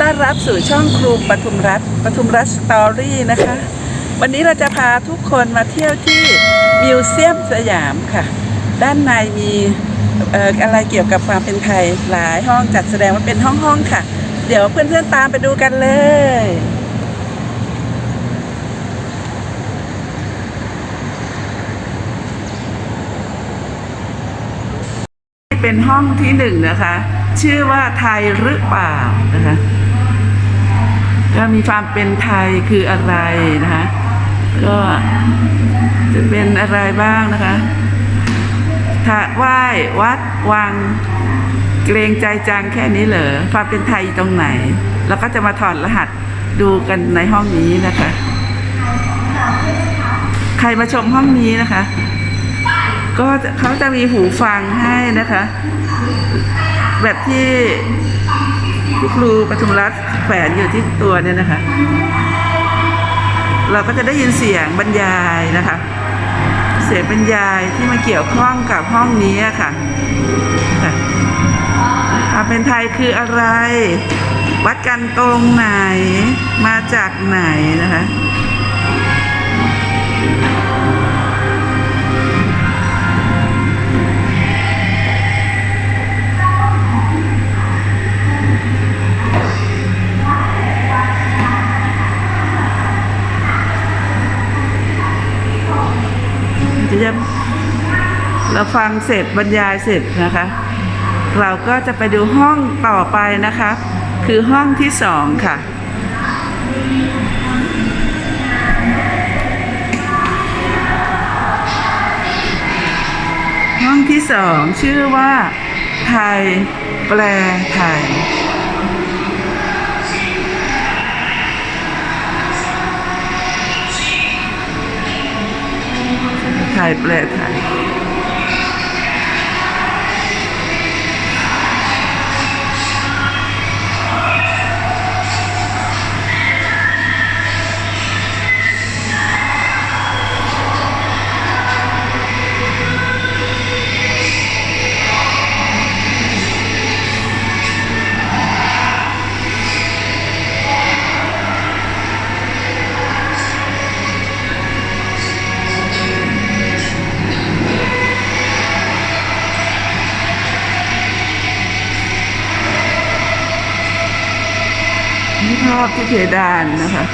ต้อนรับสู่ช่องครูปทุมรัฐปทุมรัฐสตอรี่นะคะ วันนี้เราจะพาทุกคนมาเที่ยวที่มิวเซียมสยามค่ะ ด้านในมีอะไรเกี่ยวกับความเป็นไทยหลายห้องจัดแสดงว่าเป็นห้องๆค่ะ เดี๋ยวเพื่อนๆตามไปดูกันเลย เป็นห้องที่หนึ่งนะคะ ชื่อว่าไทยหรือเปล่านะคะ ก็มีความเป็นไทยคืออะไรนะคะก็จะเป็นอะไรบ้างนะคะถ้าไหว้วัดวังเกรงใจจังแค่นี้เหรอความเป็นไทยตรงไหน แล้วก็จะมาถอดรหัสดูกันในห้องนี้นะคะ ใครมาชมห้องนี้นะคะ ก็เขาจะมีหูฟังให้นะคะ แบบที่ ครูปทุมรัฐแขวนอยู่ที่ตัวเนี่ยนะคะ เราก็จะได้ยินเสียงบรรยายนะคะ เสียงบรรยายที่มาเกี่ยวข้องกับห้องนี้ค่ะค่ะความเป็นไทยคืออะไร วัดกันตรงไหน มาจากไหนนะคะ จะจะเราฟังเสร็จบรรยายเสร็จนะคะ เราก็จะไปดูห้องต่อไปนะคะ คือห้องที่สองค่ะ ห้องที่สองชื่อว่า ไทยแปลไทย ไทยแปลไทยนี่ภาพที่เพดานนะคะ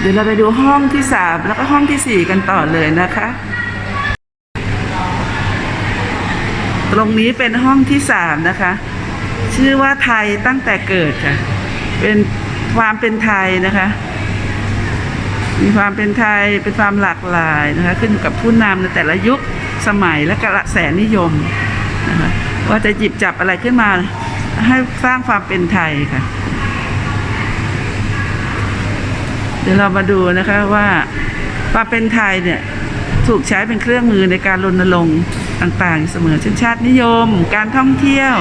เดี๋ยวเราไปดูห้องที่สามแล้วก็ห้องที่สี่กันต่อเลยนะคะ ตรงนี้เป็นห้องที่สามนะคะ ชื่อว่าไทยตั้งแต่เกิดค่ะ เป็นความเป็นไทยนะคะ มีความเป็นไทยเป็นความหลากหลายนะคะขึ้นอยู่กับผู้นำในแต่ละยุคสมัยและกระแสนิยมนะคะว่าจะหยิบจับอะไรขึ้นมา ให้สร้างความเป็นไทยค่ะ เดี๋ยวเรามาดูนะคะว่าความเป็นไทยเนี่ยถูกใช้เป็นเครื่องมือในการรณรงค์ต่างๆ เสมอเช่นชาตินิยม การท่องเที่ยว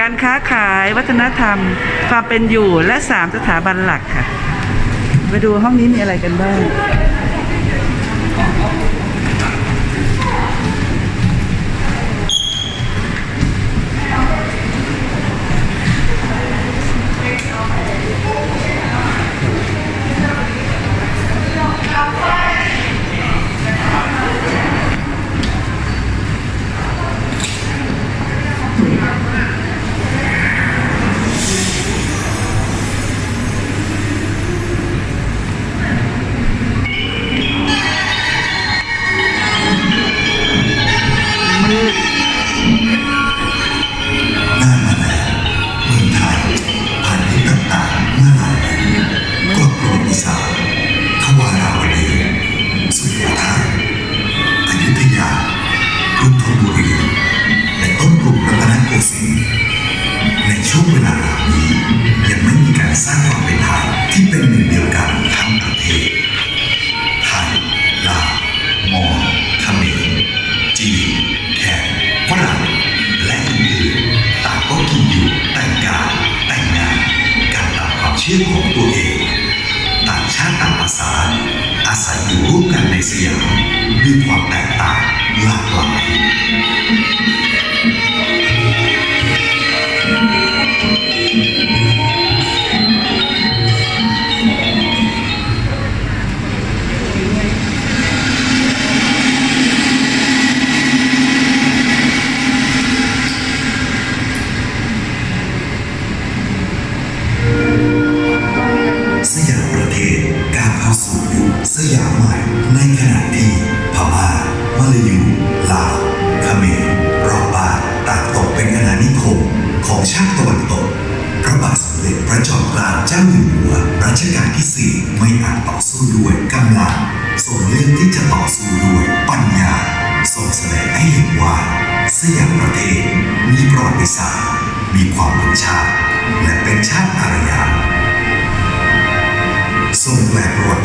การค้าขาย วัฒนธรรม ความเป็นอยู่และสามสถาบันหลักค่ะ ไปดูห้องนี้มีอะไรกันบ้าง และต้นกรุงรัตนโกสินทร์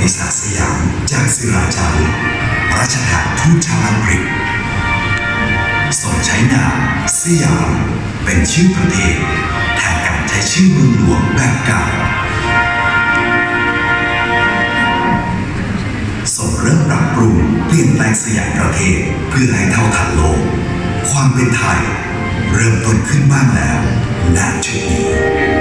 ติศาสตร์สยามจากศิราจารย์ราชทานทูตชาวอังกฤษส่งใช้นามสยาม เป็นชื่อประเทศแทนการใช้ชื่อเมืองหลวงแบบเก่าส่งเริ่มปรับปรุงเปลี่ยนแปลงสยามประเทศเพื่อให้เท่าทันโลก ความเป็นไทย เริ่มต้นขึ้นบ้างแล้วณจุดนี้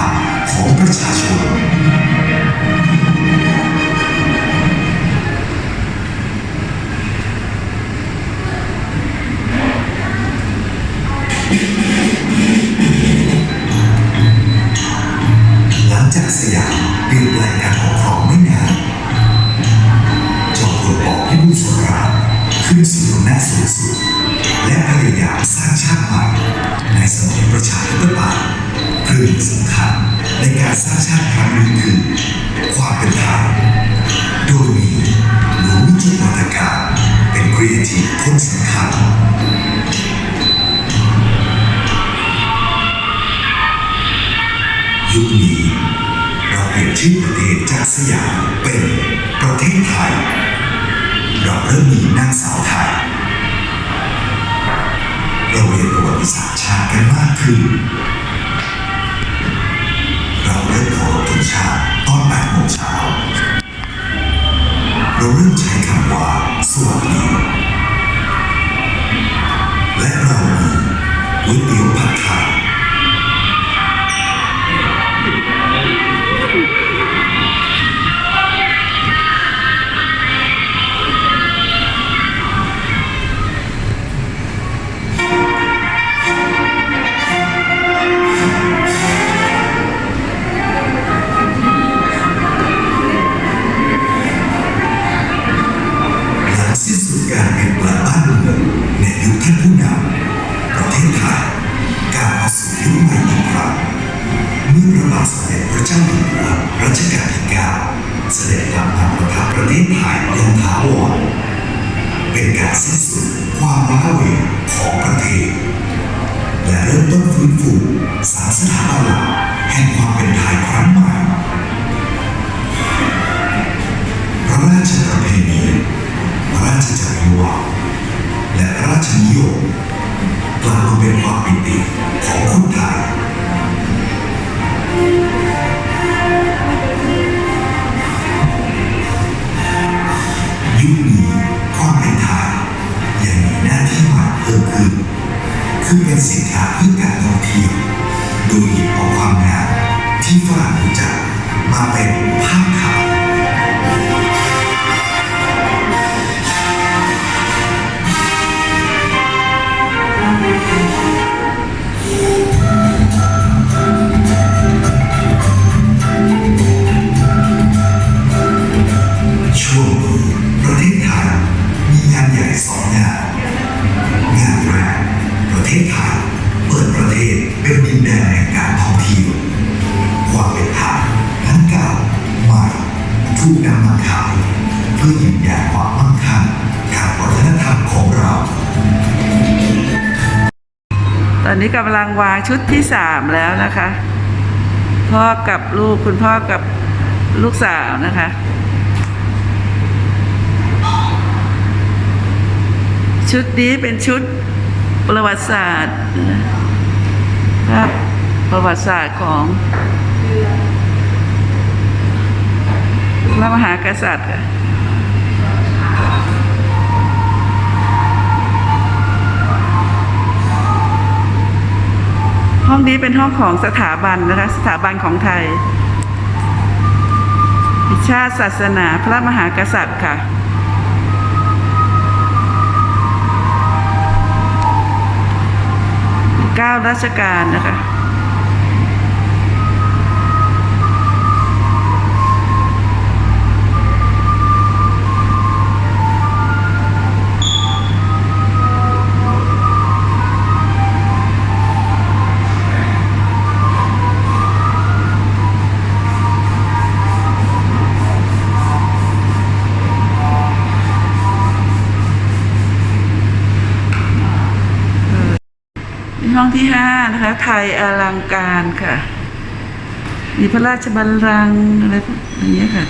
다 법을 자주 ชื่อประเทศจากสยามเป็นประเทศไทย เราเริ่มมีนางสาวไทย เราเรียนประวัติศาสตร์ชาติกันมากขึ้น เราเริ่มขอารพธงชาติตอนแปดโมงเช้า เราเริ่มใช้คำว่าสวัสดีและเรามีวิดีโอพัฒนา นี้กำลังวางชุดที่สามแล้วนะคะ พ่อกับลูกคุณพ่อกับลูกสาวนะคะ ชุดนี้เป็นชุดประวัติศาสตร์ครับประวัติศาสตร์ของพระมหากษัตริย์ ห้องนี้เป็นห้องของสถาบันนะคะ สถาบันของไทย ชาติศาสนาพระมหากษัตริย์ค่ะ เก้ารัชกาลนะคะ นี่ห้องที่ หาไทยอลังการค่ะ มีพระราชบัลลังก์อะไรพวกอย่างเงี้ยค่ะ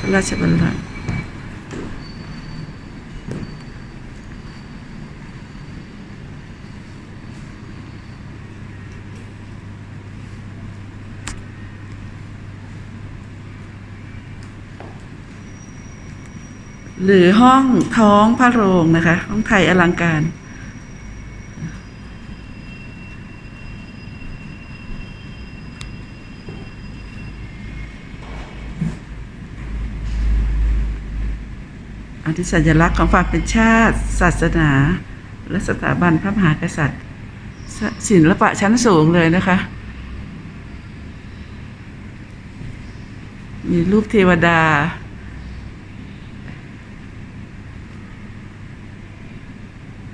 พระราชบัลลังก์หรือห้องท้องพระโรงนะคะ ห้องไทยอลังการ ที่สัญลักษณ์ของความเป็นชาติ ศาสนา และสถาบันพระมหากษัตริย์ศิลปะชั้นสูงเลยนะคะ มีรูปเทวดา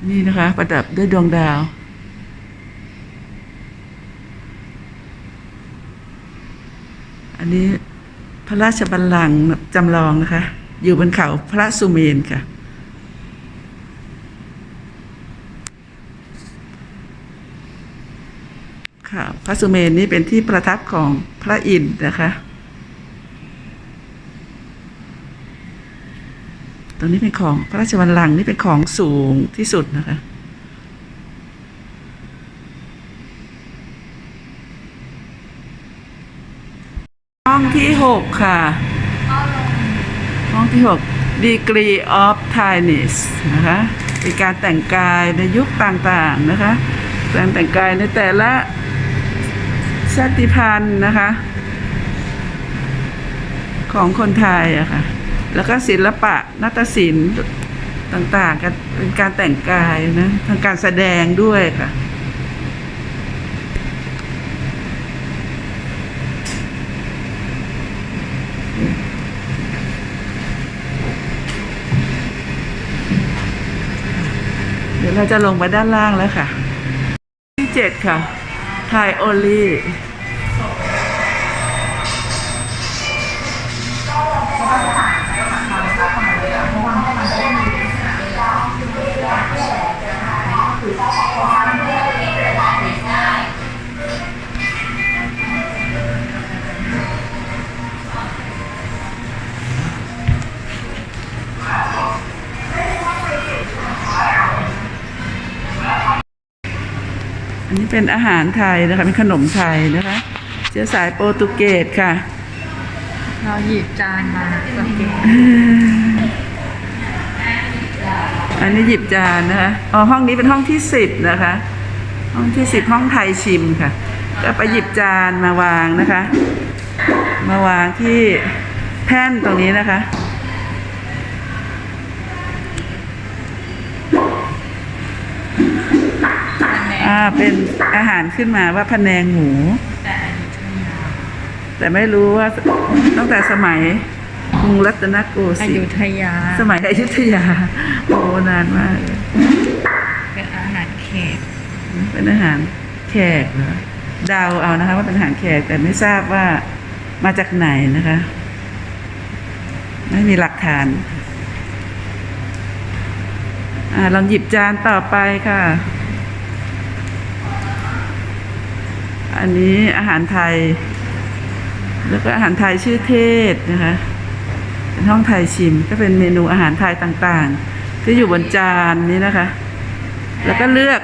นี่นะคะ ประดับด้วยดวงดาวอันนี้พระราชบัลลังก์จำลองนะคะ อยู่บนเขาพระสุเมนค่ะ ค่ะ พระสุเมนนี้เป็นที่ประทับของพระอินทร์นะคะ ตรงนี้เป็นของพระราชบัลลังก์นี่เป็นของสูงที่สุดนะคะห้องที่หกค่ะ ที่หก degree of Thainess นะคะเป็นการแต่งกายในยุคต่างๆนะคะการแต่งกายในแต่ละชาติพันธุ์นะคะ ของคนไทยอะค่ะ แล้วก็ศิลปะนาฏศิลป์ต่างๆกันเป็นการแต่งกายนะทางการแสดงด้วยค่ะ เราจะลงไปด้านล่างแล้วค่ะ ที่เจ็ดค่ะไทยโอลี่ เป็นอาหารไทยนะคะเป็นขนมไทยนะคะ เชื้อสายโปรตุเกสค่ะ เราหยิบจานมาสังเกตอันนี้หยิบจานนะคะอ๋อห้องนี้เป็นห้องที่สิบนะคะ ห้องที่สิบห้องไทยชิมค่ะ ก็ไปหยิบจานมาวางนะคะ มาวางที่แท่นตรงนี้นะคะ อ่าเป็นอาหารขึ้นมาว่าพะแนงหมูแต่อยุธยาแต่ไม่รู้ว่าตั้งแต่สมัยกรุงรัตนโกอสินยุทร์ธยาสมัยอยุธยาโอ้นานมากเลยเป็นอาหารเขตเป็นอาหารแขกเหรอเดาเอานะคะ ว่าเป็นอาหารแขกแต่ไม่ทราบว่ามาจากไหนนะคะ ไม่มีหลักฐานอ่าลองหยิบจานต่อไปค่ะ อันนี้อาหารไทย แล้วก็อาหารไทยชื่อเทศนะคะเป็นห้องไทยชิม ก็เป็นเมนูอาหารไทยต่างๆ ที่อยู่บนจานนี้นะคะ แล้วก็เลือก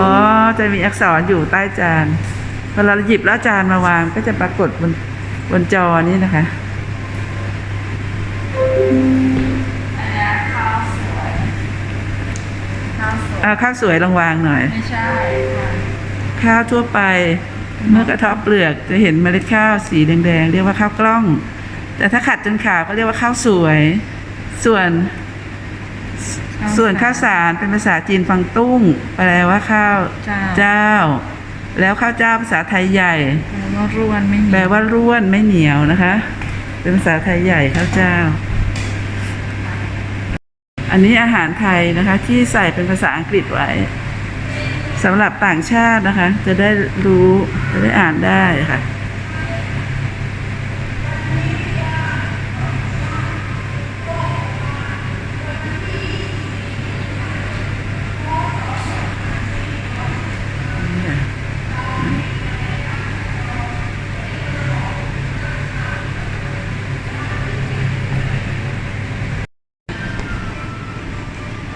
อ๋อ จะมีอักษรอยู่ใต้จานพอเราหยิบแล้วจานมาวางก็จะปรากฏบนบนจอนี้นะคะข้าวสวยอาข้าวสวยลองวางหน่อย ไม่ใช่ ข้าวทั่วไป เมื่อกระเทบเปลือกจะเห็นเมล็ดข้าวสีแดงๆเรียกว่าข้าวกล้อง แต่ถ้าขัดจนขาวก็เรียกว่าข้าวสวย ส่วน ส่วนข้าวสารเป็นภาษาจีนฟังตุ้งแปลว่าข้าวเจ้าเจ้าแล้วข้าวเจ้าภาษาไทยใหญ่ แปลว่าร่วนไม่มีแปลว่าร่วนไม่เหนียวนะคะ เป็นภาษาไทยใหญ่ข้าวเจ้าอันนี้อาหารไทยนะคะที่ใส่เป็นภาษาอังกฤษไว้ สำหรับต่างชาตินะคะ จะได้รู้จะได้อ่านได้ค่ะ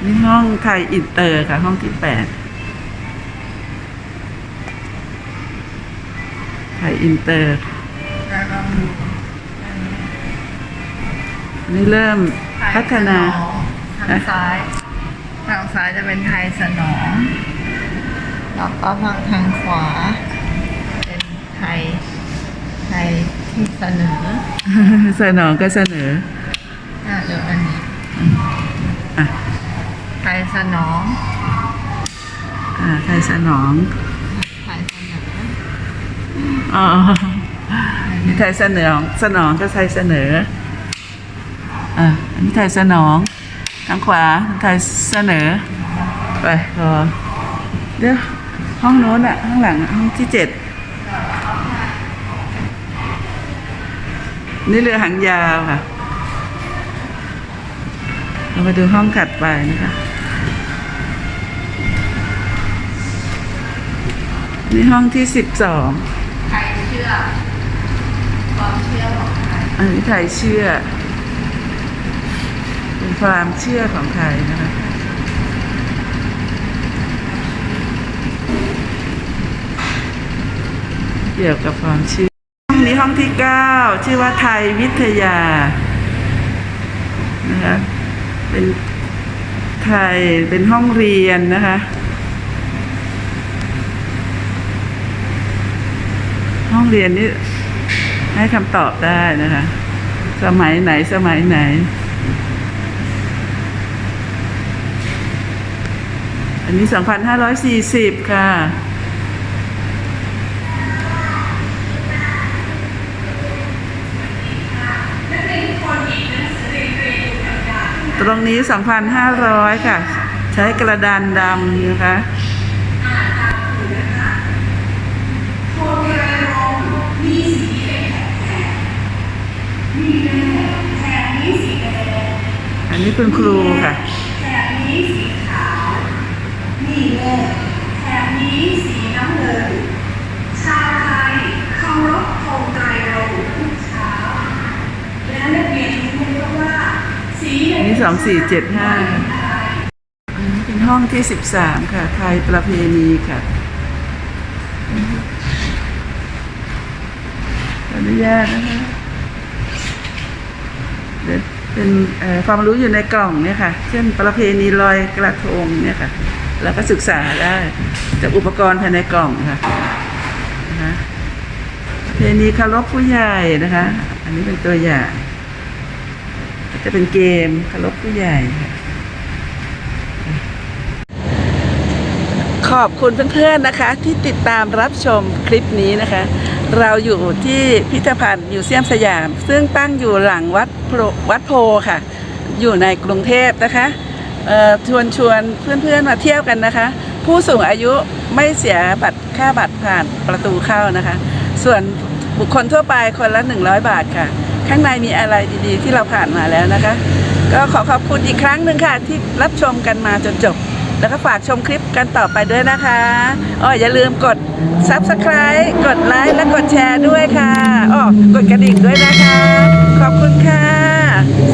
นี่ห้องไทยอินเตอร์ค่ะ ห้องที่แปด ไทยอินเตอร์แล้วลองดูอันนี่เริ่มพัฒนาทางซ้ายทางซ้ายจะเป็นไทยสนองแล้วก็ทางทางขวา เป็นไทยไทยที่เสนอเสนองก็เสนออะเดี๋ยวอันนี้อะไทยสนองอ่าไทยสนองไทยเสนอ อ๋อนี่ไทยเสนองสนองก็ไทยเสนออะอันนี้ไทยสนองทางขวาไทยเสนอไปรอเดี๋ยวห้องโน้นอะห้องหลังห้องที่เจ็ดนี่เรือหางยาวค่ะ เรามาดูห้องถัดไปนะคะ นี่ห้องที่สิบสอง ชื่อความเชื่อของไทยอันนี้ไทยเชื่อ เป็นความเชื่อของไทยนะคะเกี่ยวกับความเชื่อห้องนี้ห้องที่เก้าชื่อว่าไทยวิทยานะคะเป็นไทยเป็นห้องเรียนนะคะ ห้องเรียนนี่ให้คำตอบได้นะคะ สมัยไหนสมัยไหน อันนี้ 2,540 ค่ะตรงนี้ 2,500 ค่ะ ใช้กระดานดำนะคะ อันนี้คุณครูค่ะแถบนี้สีขาวนี่เลยแถบนี้สีน้ำเงินชาวไทยเคารพธงไตรรงค์ทุกเช้าและนักเรียนรู้ไหมว่าสีอันนี้สองสี่เจ็ดห้าอันนี้เป็นห้องที่สิบสามค่ะ ไทยประเพณีค่ะออนุญาตนะคะเดี๋ยว เป็นความรู้อยู่ในกล่องเนี่ยค่ะ เช่นประเพณีลอยกระทงเนี่ยค่ะ แล้วก็ศึกษาได้จากอุปกรณ์ภายในกล่องค่ะนะคะประเพณีคารพผู้ใหญ่นะคะ อันนี้เป็นตัวอย่าง จะเป็นเกมคารพผู้ใหญ่ค่ะขอบคุณเพื่อนๆนะคะ ที่ติดตามรับชมคลิปนี้นะคะ เราอยู่ที่พิพิธภัณฑ์มิวเซียมสยาม ซึ่งตั้งอยู่หลังวัดโพวัดโพค่ะ อยู่ในกรุงเทพนะคะชวนชวนเพื่อนๆมาเที่ยวกันนะคะ ผู้สูงอายุไม่เสียบัตรค่าบัตรผ่านประตูเข้านะคะ ส่วนบุคคลทั่วไปคนละ 100 บาทค่ะ ข้างในมีอะไรดีๆ ที่เราผ่านมาแล้วนะคะ ก็ขอขอบคุณอีกครั้งหนึ่งค่ะ ที่รับชมกันมาจนจบ แล้วก็ฝากชมคลิปกันต่อไปด้วยนะคะอ๋ออย่าลืมกด Subscribe กดไลค์และกดแชร์ด้วยค่ะอ๋อกดกระดิ่งด้วยนะคะ ขอบคุณค่ะ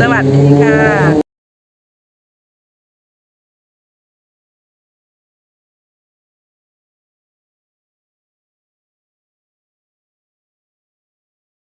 สวัสดีค่ะ